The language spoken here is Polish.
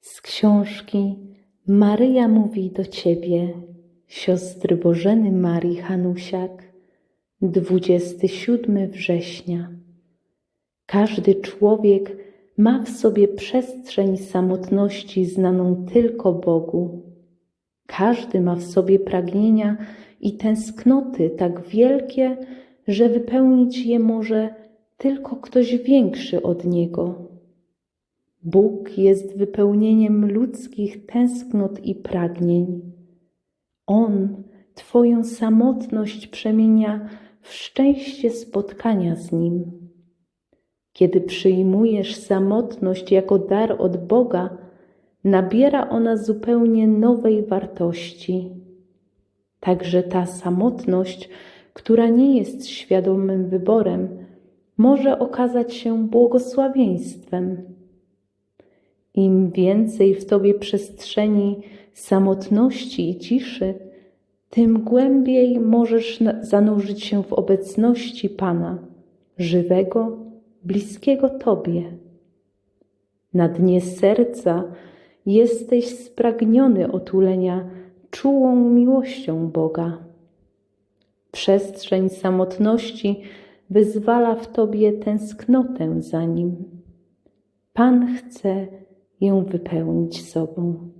Z książki Maryja mówi do Ciebie, siostry Bożeny Marii Hanusiak, 27 września. Każdy człowiek ma w sobie przestrzeń samotności znaną tylko Bogu. Każdy ma w sobie pragnienia i tęsknoty tak wielkie, że wypełnić je może tylko ktoś większy od niego. Bóg jest wypełnieniem ludzkich tęsknot i pragnień. On Twoją samotność przemienia w szczęście spotkania z Nim. Kiedy przyjmujesz samotność jako dar od Boga, nabiera ona zupełnie nowej wartości. Także ta samotność, która nie jest świadomym wyborem, może okazać się błogosławieństwem. Im więcej w Tobie przestrzeni samotności i ciszy, tym głębiej możesz zanurzyć się w obecności Pana, żywego, bliskiego Tobie. Na dnie serca jesteś spragniony otulenia czułą miłością Boga. Przestrzeń samotności wyzwala w Tobie tęsknotę za Nim. Pan chce ją wypełnić sobą.